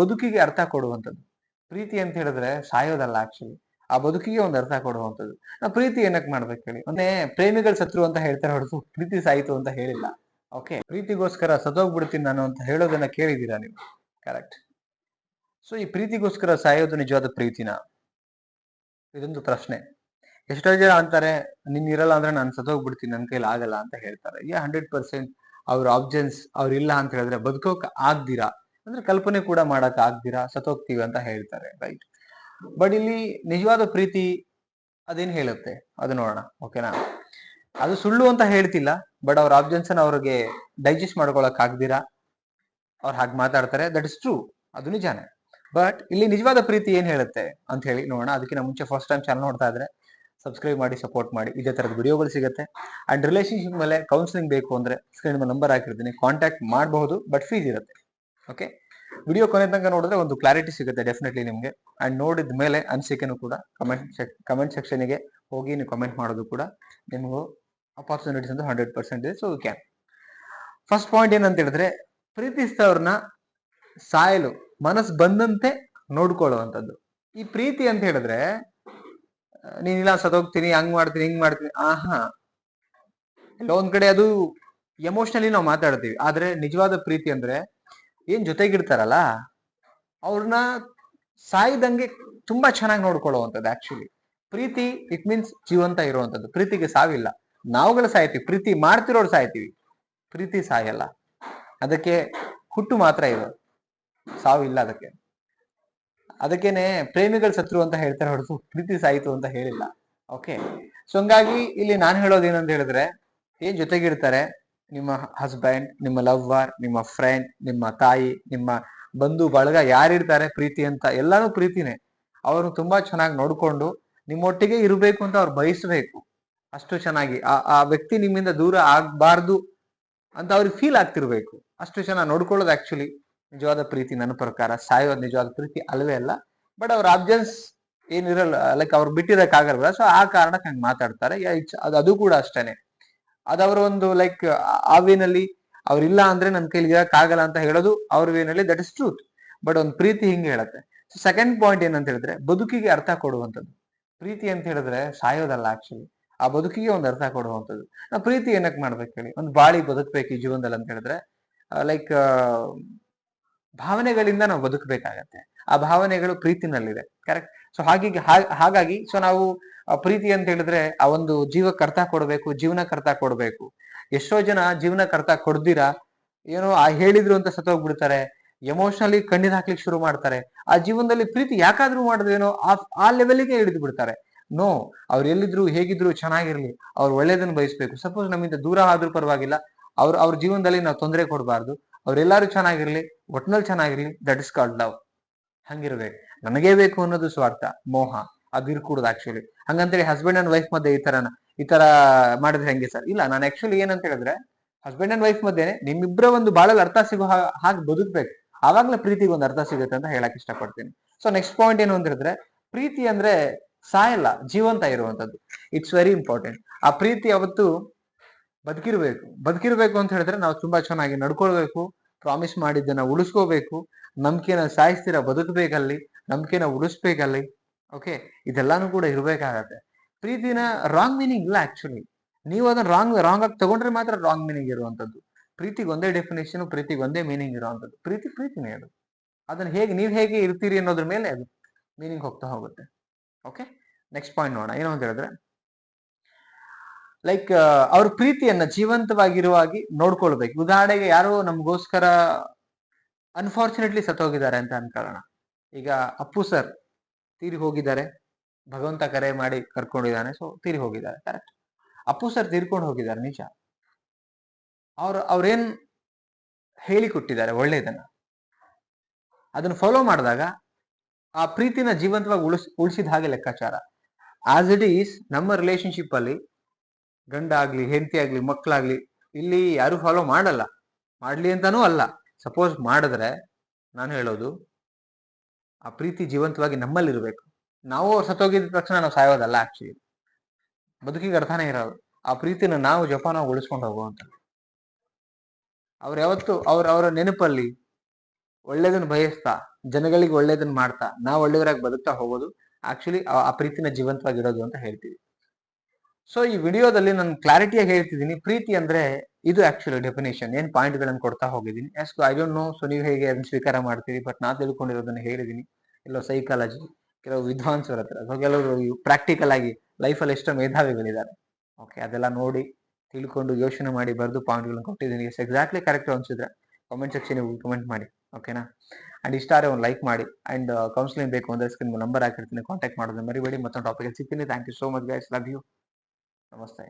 ಬದುಕಿಗೆ ಅರ್ಥ ಕೊಡುವಂಥದ್ದು. ಪ್ರೀತಿ ಅಂತ ಹೇಳಿದ್ರೆ ಸಾಯೋದಲ್ಲ ಆಕ್ಚುಲಿ ಆ ಬದುಕಿಗೆ ಒಂದು ಅರ್ಥ ಕೊಡುವಂಥದ್ದು. ನಾವು ಪ್ರೀತಿ ಏನಕ್ಕೆ ಮಾಡ್ಬೇಕು ಹೇಳಿ? ಒಂದೇ ಪ್ರೇಮಿಗಳು ಸತ್ರು ಅಂತ ಹೇಳ್ತಾರೆ ಹೊರತು ಪ್ರೀತಿ ಸಾಯಿತು ಅಂತ ಹೇಳಿಲ್ಲ. ಓಕೆ ಪ್ರೀತಿಗೋಸ್ಕರ ಸದೋಗ್ಬಿಡ್ತೀನಿ ನಾನು ಅಂತ ಹೇಳೋದನ್ನ ಕೇಳಿದ್ದೀರಾ ನೀವು? ಕರೆಕ್ಟ್ ಸೊ ಈ ಪ್ರೀತಿಗೋಸ್ಕರ ಸಾಯೋದು ನಿಜವಾದ ಪ್ರೀತಿನ? ಇದೊಂದು ಪ್ರಶ್ನೆ. ಎಷ್ಟೋ ಜನ ಅಂತಾರೆ, ನೀನ್ ಇರಲ್ಲ ಅಂದ್ರೆ ನಾನು ಸತ್ತೋಗ್ಬಿಡ್ತೀನಿ ನನ್ನ ಕೈಲಿ ಆಗಲ್ಲ ಅಂತ ಹೇಳ್ತಾರೆ. ಯಾ ಹಂಡ್ರೆಡ್ ಪರ್ಸೆಂಟ್ ಅವ್ರ ಆಬ್ಜೆನ್ಸ್ ಅವ್ರ ಇಲ್ಲ ಅಂತ ಹೇಳಿದ್ರೆ ಬದುಕೋಕ್ ಆಗ್ದಿರಾ? ಅಂದ್ರೆ ಕಲ್ಪನೆ ಕೂಡ ಮಾಡಕ್ ಆಗ್ದಿರಾ ಸತ್ತೋಗ್ತೀವಿ ಅಂತ ಹೇಳ್ತಾರೆ ರೈಟ್ ಬಟ್ ಇಲ್ಲಿ ನಿಜವಾದ ಪ್ರೀತಿ ಅದೇನ್ ಹೇಳುತ್ತೆ? ಅದು ನೋಡೋಣ ಓಕೆನಾ ಅದು ಸುಳ್ಳು ಅಂತ ಹೇಳ್ತಿಲ್ಲ ಬಟ್ ಅವ್ರ ಆಬ್ಜೆನ್ಸನ್ ಅವ್ರಿಗೆ ಡೈಜೆಸ್ಟ್ ಮಾಡ್ಕೊಳಕ್ ಆಗ್ದಿರಾ? ಅವ್ರು ಹಾಗೆ ಮಾತಾಡ್ತಾರೆ ದಟ್ ಇಸ್ ಟ್ರೂ ಅದು ನಿಜಾನೇ. ಬಟ್ ಇಲ್ಲಿ ನಿಜವಾದ ಪ್ರೀತಿ ಏನ್ ಹೇಳುತ್ತೆ ಅಂತ ಹೇಳಿ ನೋಡೋಣ, ಅದಕ್ಕಿಂತ ಮುಂಚೆ ಫಸ್ಟ್ ಟೈಮ್ ಚಾನಲ್ ನೋಡ್ತಾ ಇದ್ರೆ ಸಬ್ಸ್ಕ್ರೈಬ್ ಮಾಡಿ ಸಪೋರ್ಟ್ ಮಾಡಿ, ಇದೇ ತರದ ವಿಡಿಯೋಗಳು ಸಿಗುತ್ತೆ. ಅಂಡ್ ರಿಲೇಶನ್ಶಿಪ್ ಮೇಲೆ ಕೌನ್ಸಿಲಿಂಗ್ ಬೇಕು ಅಂದ್ರೆ ಸ್ಕ್ರೀನ್ ಮೇಲೆ ನಂಬರ್ ಹಾಕಿರ್ತೀನಿ ಕಾಂಟ್ಯಾಕ್ಟ್ ಮಾಡಬಹುದು ಬಟ್ ಫೀಸ್ ಇರುತ್ತೆ. ಓಕೆ ವಿಡಿಯೋ ಕೊನೆ ತನಕ ನೋಡಿದ್ರೆ ಒಂದು ಕ್ಲಾರಿಟಿ ಸಿಗುತ್ತೆ ಡೆಫಿನೆಟ್ಲಿ ನಿಮಗೆ. ಅಂಡ್ ನೋಡಿದ ಮೇಲೆ ಅನಿಸಿಕೆನೂ ಕೂಡ ಕಮೆಂಟ್ ಕಮೆಂಟ್ ಸೆಕ್ಷನ್ಗೆ ಹೋಗಿ ನೀವು ಕಮೆಂಟ್ ಮಾಡೋದು ಕೂಡ ನಿಮಗೂ ಅಪಾರ್ಚುನಿಟೀಸ್ ಅಂತ ಹಂಡ್ರೆಡ್ ಪರ್ಸೆಂಟ್ ಇದೆ ಸೊ ಕ್ಯಾನ್ ಫಸ್ಟ್ ಪಾಯಿಂಟ್ ಏನಂತ ಹೇಳಿದ್ರೆ ಪ್ರೀತಿಸಿದವ್ರನ್ನ ಸಾಯಲು, ಮನಸ್ಸು ಬಂದಂತೆ ನೋಡ್ಕೊಳ್ಳುವಂಥದ್ದು. ಈ ಪ್ರೀತಿ ಅಂತ ಹೇಳಿದ್ರೆ ನೀನಿಲ್ಲ ಸತೋಗ್ತೀನಿ ಹಂಗ್ ಮಾಡ್ತೀನಿ, ಹಿಂಗ್ ಮಾಡ್ತೀನಿ, ಆಹಾ. ಎಲ್ಲ ಒಂದ್ ಕಡೆ ಅದು ಎಮೋಷನಲಿ ನಾವು ಮಾತಾಡ್ತೀವಿ. ಆದ್ರೆ ನಿಜವಾದ ಪ್ರೀತಿ ಅಂದ್ರೆ ಏನ್ ಜೊತೆಗಿರ್ತಾರಲ್ಲ ಅವ್ರನ್ನ ಸಾಯ್ದಂಗೆ ತುಂಬಾ ಚೆನ್ನಾಗಿ ನೋಡ್ಕೊಳ್ಳುವಂಥದ್ದು ಆಕ್ಚುಲಿ ಪ್ರೀತಿ ಇಟ್ ಮೀನ್ಸ್ ಜೀವಂತ ಇರುವಂಥದ್ದು. ಪ್ರೀತಿಗೆ ಸಾವಿಲ್ಲ. ನಾವುಗಳು ಸಾಯ್ತೀವಿ. ಪ್ರೀತಿ ಮಾಡ್ತಿರೋರು ಸಾಯ್ತೀವಿ. ಪ್ರೀತಿ ಸಾಯಲ್ಲ. ಅದಕ್ಕೆ ಹುಟ್ಟು ಮಾತ್ರ ಇರೋದು ಸಾವಿಲ್ಲ ಅದಕ್ಕೆ. ಅದಕ್ಕೇನೆ ಪ್ರೇಮಿಗಳು ಸತ್ರು ಅಂತ ಹೇಳ್ತಾರೆ ಹೊರತು ಪ್ರೀತಿ ಸಾಯಿತು ಅಂತ ಹೇಳಿಲ್ಲ. ಓಕೆ ಸೊ ಹಂಗಾಗಿ ಇಲ್ಲಿ ನಾನು ಹೇಳೋದು ಏನಂತ ಹೇಳಿದ್ರೆ, ಏನ್ ಜೊತೆಗಿರ್ತಾರೆ ನಿಮ್ಮ ಹಸ್ಬೆಂಡ್ ನಿಮ್ಮ ಲವ್ವರ್ ನಿಮ್ಮ ಫ್ರೆಂಡ್ ನಿಮ್ಮ ತಾಯಿ, ನಿಮ್ಮ ಬಂಧು, ಬಳಗ ಯಾರಿರ್ತಾರೆ ಪ್ರೀತಿ ಅಂತ ಎಲ್ಲಾನು ಪ್ರೀತಿನೇ. ಅವರು ತುಂಬಾ ಚೆನ್ನಾಗಿ ನೋಡ್ಕೊಂಡು ನಿಮ್ಮೊಟ್ಟಿಗೆ ಇರಬೇಕು ಅಂತ ಅವ್ರು ಬಯಸ್ಬೇಕು. ಅಷ್ಟು ಚೆನ್ನಾಗಿ ಆ ಆ ವ್ಯಕ್ತಿ ನಿಮ್ಮಿಂದ ದೂರ ಆಗ್ಬಾರ್ದು ಅಂತ ಅವ್ರಿಗೆ ಫೀಲ್ ಆಗ್ತಿರ್ಬೇಕು. ಅಷ್ಟು ಚೆನ್ನಾಗಿ ನೋಡ್ಕೊಳ್ಳೋದು ಆಕ್ಚುಲಿ ನಿಜವಾದ ಪ್ರೀತಿ ನನ್ನ ಪ್ರಕಾರ. ಸಾಯೋ ನಿಜವಾದ ಪ್ರೀತಿ ಅಲ್ವೇ ಅಲ್ಲ ಬಟ್ ಅವ್ರ ಆಬ್ಜೆನ್ಸ್ ಏನಿರಲ್ಲ ಲೈಕ್ ಅವ್ರು ಬಿಟ್ಟಿರಕ್ಕಾಗಲ್ವಲ್ಲ ಸೊ ಆ ಕಾರಣಕ್ಕೆ ಹಂಗೆ ಮಾತಾಡ್ತಾರೆ. ಅದು ಕೂಡ ಅಷ್ಟೇನೆ. ಅದವರ ಒಂದು ಲೈಕ್ ಆ ವೇನಲ್ಲಿ ಅವ್ರಿಲ್ಲ ಅಂದ್ರೆ ನನ್ನ ಕೈಲಿ ಇರಕ್ ಅಂತ ಹೇಳೋದು ಅವ್ರ ವೇನಲ್ಲಿ ದಟ್ ಇಸ್ ಟ್ರೂತ್ ಬಟ್ ಒಂದು ಪ್ರೀತಿ ಹಿಂಗೆ ಹೇಳುತ್ತೆ. ಸೆಕೆಂಡ್ ಪಾಯಿಂಟ್ ಏನಂತ ಹೇಳಿದ್ರೆ ಬದುಕಿಗೆ ಅರ್ಥ ಕೊಡುವಂಥದ್ದು. ಪ್ರೀತಿ ಅಂತ ಹೇಳಿದ್ರೆ ಸಾಯೋದಲ್ಲ ಆಕ್ಚುಲಿ ಆ ಬದುಕಿಗೆ ಒಂದು ಅರ್ಥ ಕೊಡುವಂಥದ್ದು. ನಾವು ಪ್ರೀತಿ ಏನಕ್ಕೆ ಮಾಡ್ಬೇಕು ಹೇಳಿ? ಒಂದು ಬಾಳಿ ಬದುಕ್ಬೇಕು ಈ ಜೀವನದಲ್ಲಿ ಅಂತ ಹೇಳಿದ್ರೆ ಲೈಕ್ ಭಾವನೆಗಳಿಂದ ನಾವು ಬದುಕಬೇಕಾಗತ್ತೆ. ಆ ಭಾವನೆಗಳು ಪ್ರೀತಿನಲ್ಲಿದೆ. ಕರೆಕ್ಟ್ ಸೊ ಹಾಗಾಗಿ ಹಾಗಾಗಿ ಸೊ ನಾವು ಪ್ರೀತಿ ಅಂತ ಹೇಳಿದ್ರೆ, ಆ ಒಂದು ಜೀವಕ್ಕೆ ಅರ್ಥ ಕೊಡಬೇಕು ಜೀವನಕ್ಕೆ ಅರ್ಥ ಕೊಡಬೇಕು. ಎಷ್ಟೋ ಜನ ಜೀವನಕ್ಕೆ ಅರ್ಥ ಕೊಡ್ದಿರಾ, ಏನೋ, ಆ, ಹೇಳಿದ್ರು ಅಂತ ಸತ್ತೋಗ್ಬಿಡ್ತಾರೆ ಎಮೋಷನಲಿ ಕಣ್ಣಿನ ಹಾಕ್ಲಿಕ್ಕೆ ಶುರು ಮಾಡ್ತಾರೆ. ಆ ಜೀವನದಲ್ಲಿ ಪ್ರೀತಿ ಯಾಕಾದ್ರೂ ಮಾಡಿದ್ರೇನೋ ಆ ಆ ಲೆವೆಲ್ಗೆ ಹಿಡಿದು ಬಿಡ್ತಾರೆ. ನೋ ಅವ್ರು ಎಲ್ಲಿದ್ರು, ಹೇಗಿದ್ರು ಚೆನ್ನಾಗಿರ್ಲಿ, ಅವ್ರು ಒಳ್ಳೇದನ್ನ ಬಯಸ್ಬೇಕು. ಸಪೋಸ್ ನಮ್ಮಿಂದ ದೂರ ಆದ್ರೂ ಪರವಾಗಿಲ್ಲ, ಅವ್ರ ಅವ್ರ ಜೀವನದಲ್ಲಿ ನಾವು ತೊಂದರೆ ಕೊಡಬಾರ್ದು ಅವ್ರೆಲ್ಲಾರು ಚೆನ್ನಾಗಿರ್ಲಿ ಒಟ್ನಲ್ಲಿ ಚೆನ್ನಾಗಿರ್ಲಿ ದಟ್ ಇಸ್ ಕಾಲ್ಡ್ ಲವ್ ಹಂಗಿರ್ಬೇಕು. ನನಗೇ ಬೇಕು ಅನ್ನೋದು ಸ್ವಾರ್ಥ, ಮೋಹ ಅದು ಇರ್ಕೂಡದು ಆಕ್ಚುಲಿ ಹಂಗಂತೇಳಿ ಹಸ್ಬೆಂಡ್ ಅಂಡ್ ವೈಫ್ ಮಧ್ಯೆ ಈ ತರನ, ಈ ತರ ಮಾಡಿದ್ರೆ ಹೆಂಗೆ ಸರ್ ಇಲ್ಲ, ನಾನು ಆಕ್ಚುಲಿ ಏನಂತ ಹೇಳಿದ್ರೆ ಹಸ್ಬೆಂಡ್ ಅಂಡ್ ವೈಫ್ ಮಧ್ಯೆ ನಿಮ್ಮಿಬ್ಬರ ಒಂದು ಬಾಳಲ್ಲಿ ಅರ್ಥ ಸಿಗೋ ಹಾಗೆ ಬದುಕ್ಬೇಕು. ಆವಾಗ್ಲೇ ಪ್ರೀತಿಗೆ ಒಂದು ಅರ್ಥ ಸಿಗುತ್ತೆ ಅಂತ ಹೇಳಕ್ ಇಷ್ಟಪಡ್ತೀನಿ. ಸೊ ನೆಕ್ಸ್ಟ್ ಪಾಯಿಂಟ್ ಏನು ಅಂತ ಹೇಳಿದ್ರೆ, ಪ್ರೀತಿ ಅಂದ್ರೆ ಸಾಯಲ್ಲ, ಜೀವಂತ ಇರುವಂತದ್ದು. ಇಟ್ಸ್ ವೆರಿ ಇಂಪಾರ್ಟೆಂಟ್ ಆ ಪ್ರೀತಿ ಅವತ್ತು ಬದುಕಿರ್ಬೇಕು. ಬದುಕಿರ್ಬೇಕು ಅಂತ ಹೇಳಿದ್ರೆ ನಾವು ತುಂಬಾ ಚೆನ್ನಾಗಿ ನಡ್ಕೊಳ್ಬೇಕು ಪ್ರಾಮಿಸ್ ಮಾಡಿದ್ದನ್ನ ಉಳಿಸ್ಕೋಬೇಕು, ನಂಬಿಕೆನ ಸಾಯಿಸ್ತೀರ ಬದುಕಬೇಕಲ್ಲಿ. ನಂಬಿಕೆನ ಉಳಿಸ್ಬೇಕಲ್ಲಿ? ಓಕೆ ಇದೆಲ್ಲಾನು ಕೂಡ ಇರಬೇಕಾಗತ್ತೆ. ಪ್ರೀತಿನ ರಾಂಗ್ ಮೀನಿಂಗ್ ಇಲ್ಲ ಆಕ್ಚುಲಿ ನೀವು ಅದನ್ನ ರಾಂಗ್ ರಾಂಗ್ ಆಗಿ ತಗೊಂಡ್ರೆ ಮಾತ್ರ ರಾಂಗ್ ಮೀನಿಂಗ್ ಇರುವಂತದ್ದು ಪ್ರೀತಿಗೆ ಒಂದೇ ಡೆಫಿನೇಷನ್ ಪ್ರೀತಿಗೆ ಒಂದೇ ಮೀನಿಂಗ್ ಇರುವಂತದ್ದು ಪ್ರೀತಿ ಪ್ರೀತಿನೇ ಅದು. ಅದನ್ನ ಹೇಗೆ, ನೀವು ಹೇಗೆ ಇರ್ತೀರಿ ಅನ್ನೋದ್ರ ಮೇಲೆ ಅದು ಮೀನಿಂಗ್ ಹೋಗ್ತಾ ಹೋಗುತ್ತೆ. ಓಕೆ ನೆಕ್ಸ್ಟ್ ಪಾಯಿಂಟ್ ನೋಡೋಣ. ಏನು ಅಂತ ಹೇಳಿದ್ರೆ ಲೈಕ್ ಅವ್ರ ಪ್ರೀತಿಯನ್ನ ಜೀವಂತವಾಗಿರುವಾಗಿ ನೋಡ್ಕೊಳ್ಬೇಕು. ಉದಾಹರಣೆಗೆ ಯಾರೋ ನಮಗೋಸ್ಕರ ಅನ್ಫಾರ್ಚುನೇಟ್ಲಿ ಸತ್ತೋಗಿದ್ದಾರೆ ಅಂತ ಅನ್ಕೊಳ್ಳೋಣ. ಈಗ ಅಪ್ಪು ಸರ್ ತೀರಿ ಹೋಗಿದ್ದಾರೆ. ಭಗವಂತ ಕರೆ ಮಾಡಿ ಕರ್ಕೊಂಡಿದ್ದಾನೆ ಸೊ ತೀರಿ ಹೋಗಿದ್ದಾರೆ ಕರೆಕ್ಟ್ ಅಪ್ಪು ಸರ್ ತೀರ್ಕೊಂಡು ಹೋಗಿದ್ದಾರೆ, ನಿಜ. ಅವ್ರ, ಅವ್ರೇನ್ ಹೇಳಿ ಕೊಟ್ಟಿದ್ದಾರೆ ಅದನ್ನು ಅದನ್ನ ಫಾಲೋ ಮಾಡಿದಾಗ ಆ ಪ್ರೀತಿನ ಜೀವಂತವಾಗಿ ಉಳಿಸ್, ಉಳಿಸಿದ ಹಾಗೆ ಲೆಕ್ಕಾಚಾರ. ಆಸ್ ಇಟ್ ಈಸ್ ನಮ್ಮ ರಿಲೇಶನ್ಶಿಪ್ ಅಲ್ಲಿ ಗಂಡ ಆಗ್ಲಿ ಹೆಂಡತಿ ಆಗ್ಲಿ ಮಕ್ಕಳಾಗ್ಲಿ ಇಲ್ಲಿ ಯಾರು ಫಾಲೋ ಮಾಡಲ್ಲ. ಮಾಡ್ಲಿ ಅಂತಾನೂ ಅಲ್ಲ. ಸಪೋಸ್ ಮಾಡಿದ್ರೆ, ನಾನು ಹೇಳೋದು ಆ ಪ್ರೀತಿ ಜೀವಂತವಾಗಿ ನಮ್ಮಲ್ಲಿರ್ಬೇಕು. ನಾವು ಅವ್ರು ಸತ್ತೋಗಿದ ತಕ್ಷಣ ನಾವು ಸಾಯೋದಲ್ಲ ಆಕ್ಚುಲಿ ಬದುಕಿಗೆ ಅರ್ಥನೇ ಇರೋದು ಆ ಪ್ರೀತಿನ ನಾವು ಜಪಾನ ಉಳಿಸ್ಕೊಂಡು ಹೋಗುವಂತ. ಅವ್ರು ಯಾವತ್ತು ಅವ್ರ ಅವರ ನೆನಪಲ್ಲಿ ಒಳ್ಳೇದನ್ನ ಬಯಸ್ತಾ, ಜನಗಳಿಗೆ ಒಳ್ಳೇದನ್ನ ಮಾಡ್ತಾ, ನಾವು ಒಳ್ಳೆಯವರಾಗಿ ಬದುಕ್ತಾ ಹೋಗೋದು ಆಕ್ಚುಲಿ ಆ ಪ್ರೀತಿನ ಜೀವಂತವಾಗಿ ಇಡೋದು ಅಂತ ಹೇಳ್ತೀವಿ. ಸೊ ಈ ವಿಡಿಯೋದಲ್ಲಿ ನಾನು ಕ್ಲಾರಿಟಿಯಾಗಿ ಹೇಳ್ತಿದ್ದೀನಿ. ಪ್ರೀತಿ ಅಂದ್ರೆ ಇದು ಆಕ್ಚುಲಿ ಡೆಫಿನೇಷನ್ ಏನ್ ಪಾಯಿಂಟ್ ಗಳನ್ನ ಕೊಡ್ತಾ ಹೋಗಿದ್ದೀನಿ? ಐ ಡೋಂಟ್ ನೋ ಸೊ ನೀವು ಹೇಗೆ ಅದನ್ನ ಸ್ವೀಕಾರ ಮಾಡ್ತೀರಿ? ಬಟ್ ನಾ ತಿಳ್ಕೊಂಡಿರೋದನ್ನ ಹೇಳಿದೀನಿ. ಕೆಲವು ಸೈಕಾಲಜಿ ಕೆಲವು ವಿದ್ವಾಂಸರ ಹತ್ರ ಕೆಲವರು ಪ್ರಾಕ್ಟಿಕಲ್ ಆಗಿ ಲೈಫಲ್ಲಿ ಎಷ್ಟೋ ಮೇಧಾವಿಗಳಿದ್ದಾರೆ. ಓಕೆ ಅದೆಲ್ಲ ನೋಡಿ, ತಿಳ್ಕೊಂಡು, ಯೋಚನೆ ಮಾಡಿ, ಬರೆದು ಪಾಯಿಂಟ್ಗಳನ್ನು ಕೊಟ್ಟಿದ್ದೀನಿ ಎಸ್ ಎಕ್ಸಾಕ್ಟ್ಲಿ ಕರೆಕ್ಟ್ ಅನ್ಸಿದ್ರೆ ಕಾಮೆಂಟ್ ಸೆಕ್ಷನ್ ಕಮೆಂಟ್ ಮಾಡಿ. ಓಕೆನಾ ಅಂಡ್ ಇಷ್ಟಾರೆ ಒಂದು ಲೈಕ್ ಮಾಡಿ. ಅಂಡ್ ಕೌನ್ಸಿಲಿಂಗ್ ಬೇಕು ಅಂದ್ರೆ ಸ್ಕ್ರೀನ್ ನಂಬರ್ ಹಾಕಿರ್ತೀನಿ. ಕಾಂಟ್ಯಾಕ್ಟ್ ಮಾಡೋದನ್ನ ಮರಿಬೇಡಿ. ಮತ್ತೊಂದು ಟಾಪಿಕ್ ಸಿಗ್ತೀನಿ. Thank you so much guys love you ನಮಸ್ತೆ.